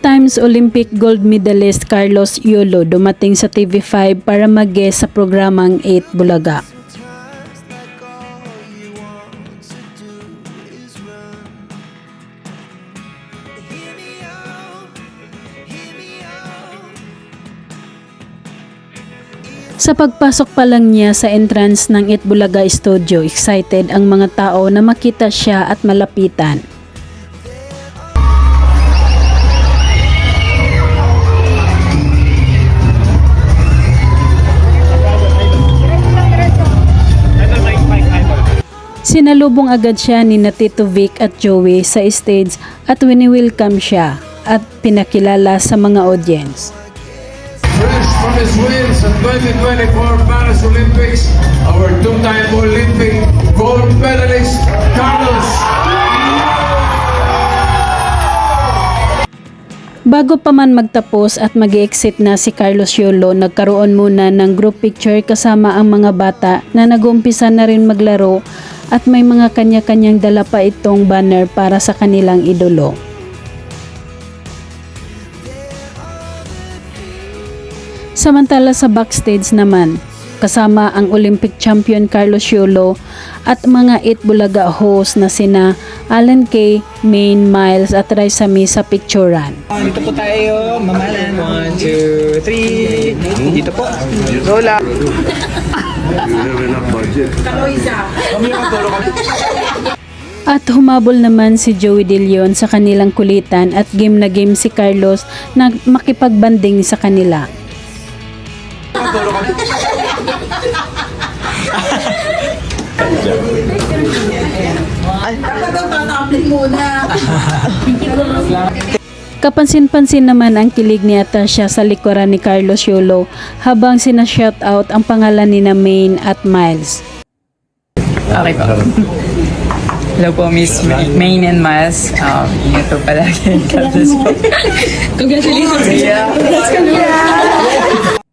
Games Olympic gold medalist Carlos Yolo dumating sa TV5 para mag-guest sa programang 8 Bulaga. Sa pagpasok pa lang niya sa entrance ng Itbulaga Studio, excited ang mga tao na makita siya at malapitan. Sinalubong agad siya ni na Tito Vic at Joey sa stage at wini-welcome siya at pinakilala sa mga audience. Fresh from his wins at 2024 Paris Olympics, our two-time Olympic gold medalist, Carlos. Bago pa man magtapos at mag exit na si Carlos Yolo, nagkaroon muna ng group picture kasama ang mga bata na nag-umpisa na rin maglaro at may mga kanya-kanyang dala pa itong banner para sa kanilang idolo. Samantala sa backstage naman, kasama ang Olympic champion Carlos Yolo at mga Itbulaga host na sina Alan Kay, Main Miles at Raisa Mi sa picturean. Dito po tayo, mamalan. One, two, three. Dito po. Lola. At humabol naman si Joey De Leon sa kanilang kulitan at game na game si Carlos na makipagbanding sa kanila. Kapansin-pansin naman ang kilig ni Atasha sa likuran ni Carlos Yolo habang sina-shoutout ang pangalan ni na Main at Miles. Okay po. Hello po, Miss Ma- Main and Miles. Um, ingat po palagi. God bless po. Congratulations. Yeah.